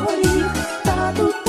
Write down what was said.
волі, та тут